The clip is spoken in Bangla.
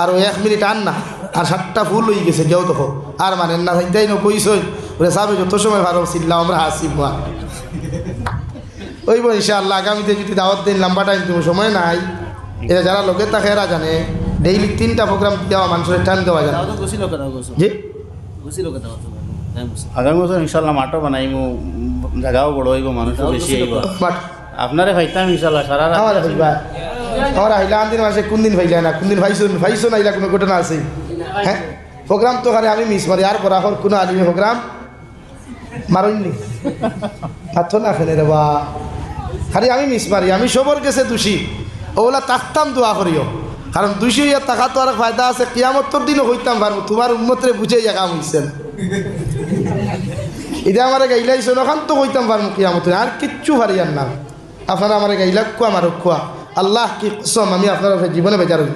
আর ওই এক মিনিট আন না আর সাতটা ফুল হয়ে গেছে কেউ তো আর মানে না তাই না কইসই ওরে সাবে যত সময় ভালো ছিলাম আমরা হাসি মা ওই বল ইনশাআল্লাহ আগামীতে যদি দাওয়াত দিন লম্বা টাইম তুমি সময় নাই। এটা যারা লোকের তাকে এরা জানে। ডেইলি তিনটা প্রোগ্রাম দেওয়া মানুষের টাইম দেওয়া কেন জি? টাইম আগামী বছর ইনশাল্লাহ মাঠও বানাইমু জায়গাও বড় হইব মানুষও বেশি হইব। বাট আপনারে ভাইতাম ইনশাল্লাহ সারা রাত আমার ভাইবা আমার আহিলা, আন দিন মাসে কোন দিন ভাইলা না? কোন দিন ভাইছো ভাইছো না ইলা কোনো ঘটনা আছে? হ্যাঁ প্রোগ্রাম তো খালি আমি মিস মারি আর করা হর কোনো আলিমে প্রোগ্রাম মারুননি পাথর না ফেলে রে বা। খালি আমি মিস মারি আমি সবর গেছে দোষী। ওগুলা তাকতাম দোয়া করিও কারণ দোষী ইয়া টাকা তো আর ফায়দা আছে কিয়ামতর দিনও হইতাম পারব তোমার উন্মতরে বুঝে ইয়া কাম হইছে না এটা আমার গাইলাইছো নখান তো কইতাম পারব কিয়ামতরে আর কিচ্ছু পারিয়ার না আপনারা আমার গাইলাক কুয়া আমার খুয়া আল্লাহ কি কসম আমি আপনার জীবনে বেজার হই